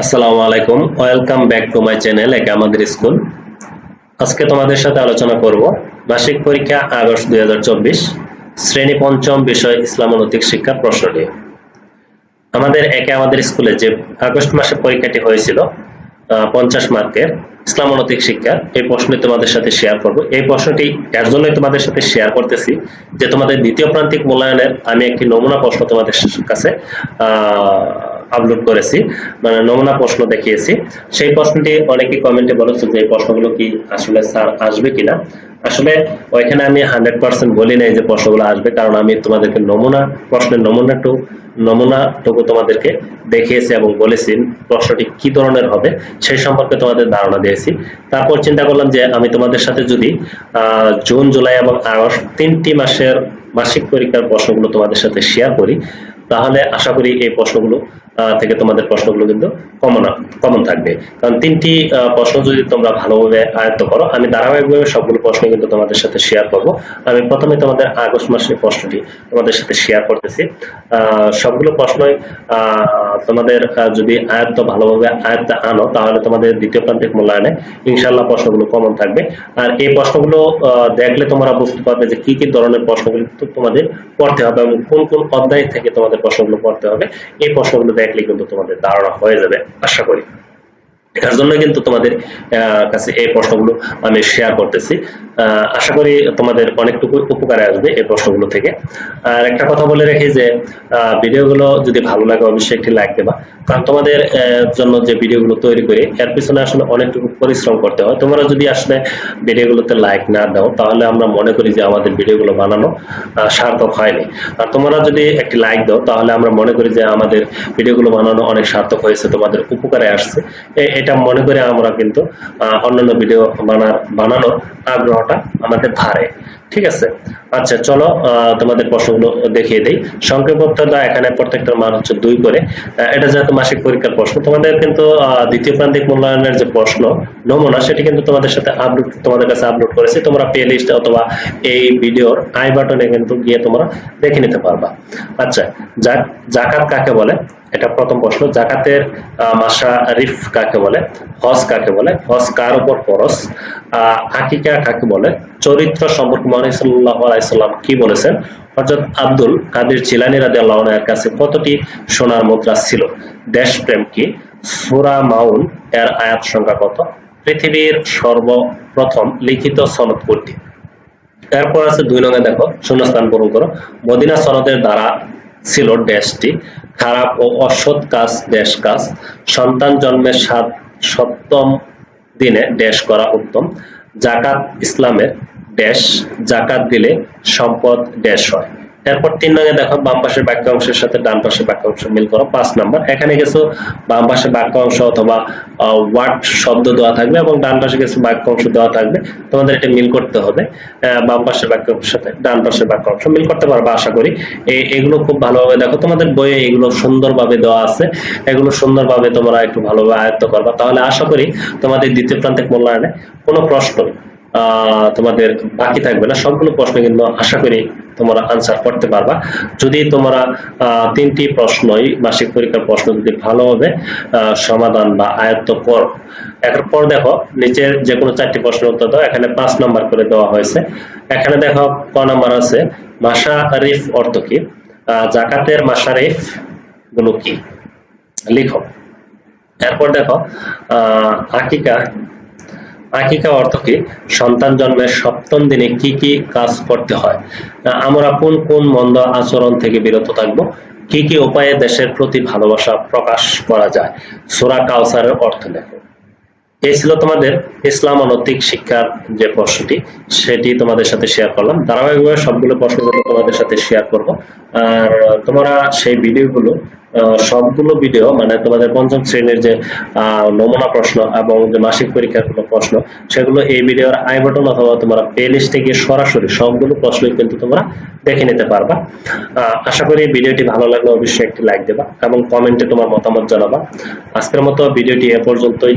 আসসালামু আলাইকুম। Welcome back to my channel একে আমাদের স্কুল। আজকে তোমাদের সাথে আলোচনা করব মাসিক পরীক্ষা আগস্ট দুই হাজার চব্বিশ, শ্রেণি পঞ্চম বিষয় ইসলাম ও নৈতিক শিক্ষা প্রশ্ন নিয়ে। আমাদের একে আমাদের স্কুলে যে আগস্ট মাসে পরীক্ষাটি হয়েছিল পঞ্চাশ মার্কের ইসলাম ও নৈতিক শিক্ষা, এই প্রশ্নটি তোমাদের সাথে শেয়ার করব। এই প্রশ্নটি এর জন্যই তোমাদের সাথে শেয়ার করতেছি যে তোমাদের দ্বিতীয় প্রান্তিক মূল্যায়নের আমি একটি নমুনা প্রশ্ন তোমাদের কাছে, আহ আপলোড করেছি মানে নমুনা প্রশ্ন দেখিয়েছি। সেই প্রশ্নটি অনেকেই কমেন্টে বলেছে যে প্রশ্নগুলো কি আসলে স্যার আসবে কিনা? আসলে ওইখানে আমি হান্ড্রেড পার্সেন্ট বলি নাই যে প্রশ্নগুলো আসবে, কারণ আমি তোমাদেরকে নমুনা, প্রশ্নের নমুনাটু, নমুনাটুকু তোমাদেরকে দেখিয়েছি এবং বলেছি প্রশ্নটি কি ধরনের হবে, সেই সম্পর্কে তোমাদের ধারণা দিয়েছি। তারপর চিন্তা করলাম যে আমি তোমাদের সাথে যদি জুন, জুলাই এবং আগস্ট তিনটি মাসের মাসিক পরীক্ষার প্রশ্নগুলো তোমাদের সাথে শেয়ার করি, তাহলে আশা করি এই প্রশ্নগুলো থেকে তোমাদের প্রশ্নগুলো কিন্তু কমন কমন থাকবে। কারণ তিনটি প্রশ্ন যদি তোমরা ভালোভাবে আয়ত্ত করো, আমি ধারাবাহিকভাবে সবগুলো প্রশ্ন কিন্তু তোমাদের সাথে শেয়ার করব। আমি প্রথমে তোমাদের আগস্ট মাসের প্রশ্নটি তোমাদের সাথে শেয়ার করতেছি। সবগুলো প্রশ্নই তোমাদের যদি আয়ত্ত, ভালোভাবে আয়ত্ত আনো, তাহলে তোমাদের দ্বিতীয় প্রান্তিক মূল্যায়নে ইনশাল্লাহ প্রশ্নগুলো কমন থাকবে। আর এই প্রশ্নগুলো দেখলে তোমরা বুঝতে পারবে যে কি কি ধরনের প্রশ্নগুলো তোমাদের পড়তে হবে এবং কোন কোন অধ্যায় থেকে তোমাদের প্রশ্নগুলো পড়তে হবে। এই প্রশ্নগুলো দেখলে কিন্তু তোমাদের ধারণা হয়ে যাবে। আশা করি। এটার জন্য কিন্তু তোমাদের কাছে এই প্রশ্নগুলো আমি শেয়ার করতেছি। আশা করি তোমাদের অনেকটুকু উপকারে আসবে এই প্রশ্নগুলো থেকে। আর একটা কথা বলে রাখি যে ভিডিওগুলো যদি ভালো লাগে অবশ্যই একটি লাইক দেবা। কারণ তোমাদের জন্য যে ভিডিওগুলো তৈরি করি, এর পিছনে আসলে অনেকটুকু পরিশ্রম করতে হয়। তোমরা যদি আসলে ভিডিওগুলোতে লাইক না দাও, তাহলে আমরা মনে করি যে আমাদের ভিডিওগুলো বানানো সার্থক হয়নি। আর তোমরা যদি একটি লাইক দাও, তাহলে আমরা মনে করি যে আমাদের ভিডিওগুলো বানানো অনেক সার্থক হয়েছে, তোমাদের উপকারে আসছে। এটা মনে করে আমরা কিন্তু অন্যান্য ভিডিও বানার বানানোর আগ্রহটা আমাদের ধারে। ঠিক আছে? আচ্ছা চলো তোমাদের প্রশ্নগুলো দেখিয়ে দিই। সংক্ষেপ এখানে প্রত্যেকটার মান হচ্ছে দুই করে। এটা যেহেতু মাসিক পরীক্ষার প্রশ্ন, তোমাদের কিন্তু দ্বিতীয় প্রান্তিক মূল্যায়নের যে প্রশ্ন, নমুনা, সেটি কিন্তু তোমাদের সাথে আপলোড তোমাদের কাছে আপলোড করেছি। তোমরা প্লে লিস্ট অথবা এই ভিডিওর আই বাটনে কিন্তু গিয়ে তোমরা দেখে নিতে পারবা। আচ্ছা জাক- জাকাত কাকে বলে? এটা প্রথম প্রশ্ন জাকাতের মাসা রিফ কাকে বলে? হজ কাকে বলে? হজ কার উপর আহ, আকিকা কাকে বলে? চরিত্র সম্পর্কে মহান সাল্লাহ আলাইসাল্লাম কি বলেছেন? হযরত আব্দুল কাদের জিলানি রাদিয়াল্লাহু আনহু এর কাছে কতটি সোনার মুদ্রা ছিল? দেশপ্রেম কি? সূরা মাউন এর আয়াত সংখ্যা কত? পৃথিবীর সর্বপ্রথম লিখিত সনদ কোনটি? এরপর আছে দুই নঙ্গে দেখো শূন্যস্থান পূরণ করো। মদিনা সনদের দ্বারা ছিল ড্যাশটি খারাপ ও অসৎ কাজ, দেশ কাজ। সন্তান জন্মের সাত সপ্তম দিনে ড্যাশ করা উত্তম। জাকাত ইসলামের ড্যাশ জাকাত দিলে সম্পদ ড্যাশ হয়। এরপর তিন নঙ্গে দেখো বাম পাশের বাক্যাংশের সাথে ডান পাশের বাক্যাংশ মিল করো পাঁচ নাম্বার। এখানে কিছু বাম পাশে বাক্যাংশ অথবা ওয়ার্ড শব্দ দেওয়া থাকবে এবং ডান পাশে কিছু বাক্যাংশ দেওয়া থাকবে। তোমাদের এটা মিল করতে হবে। বাম পাশের বাক্যাংশের সাথে ডান পাশের বাক্যাংশ মিল করতে পারবে আশা করি। এগুলো খুব ভালোভাবে দেখো তোমাদের বইয়ে এগুলো সুন্দরভাবে দেওয়া আছে। এগুলো সুন্দরভাবে তোমরা একটু ভালোভাবে আয়ত্ত করবা। তাহলে আশা করি তোমাদের দ্বিতীয় প্রান্তিক মূল্যায়নে কোনো প্রশ্ন আহ, তোমাদের বাকি থাকবে না। সবগুলো প্রশ্ন কিন্তু আশা করি তোমরা আনসার করতে পারবা। যদি তোমরা তিনটি প্রশ্নই মাসিক পরীক্ষার প্রশ্ন যদি ভালোভাবে সমাধান বা আয়ত্ত করো। এরপর দেখো, নিচের যে কোনো চারটি প্রশ্নের উত্তর দাও, এখানে পাঁচ নাম্বার করে দেওয়া হয়েছে। এখানে দেখো, ক নাম্বার আছে মাসারিফ অর্থ কি? জাকাতের মাসারিফগুলো কি? লিখো। এরপর দেখো আকিকা আকিকা অর্থ কি? সন্তান জন্মের সপ্তম দিনে কি কি কাজ করতে হয়? আমরা কোন কোন মন্দ আচরণ থেকে বিরত থাকব? কি কি উপায়ে দেশের প্রতি ভালোবাসা প্রকাশ করা যায়? সোরা কাউসারের অর্থ দেখো এই ছিল তোমাদের ইসলাম ও নৈতিক শিক্ষার যে প্রশ্নটি, সেটি তোমাদের সাথে শেয়ার করলাম। ধারাবাহিকভাবে সবগুলো প্রশ্নগুলো তোমাদের সাথে শেয়ার করব। আর তোমরা সেই ভিডিওগুলো সবগুলো ভিডিও মানে তোমাদের পঞ্চম শ্রেণির যে নমুনা প্রশ্ন এবং যে মাসিক পরীক্ষার কোনো প্রশ্ন, সেগুলো এই ভিডিওর আই বাটন অথবা তোমরা প্লে লিস্টে গিয়ে সরাসরি সবগুলো প্রশ্নই কিন্তু তোমরা দেখে নিতে পারবা। আশা করি ভিডিওটি ভালো লাগলে অবশ্যই একটি লাইক দেবা এবং কমেন্টে তোমার মতামত জানাবা। আজকের মতো ভিডিওটি এ পর্যন্তই।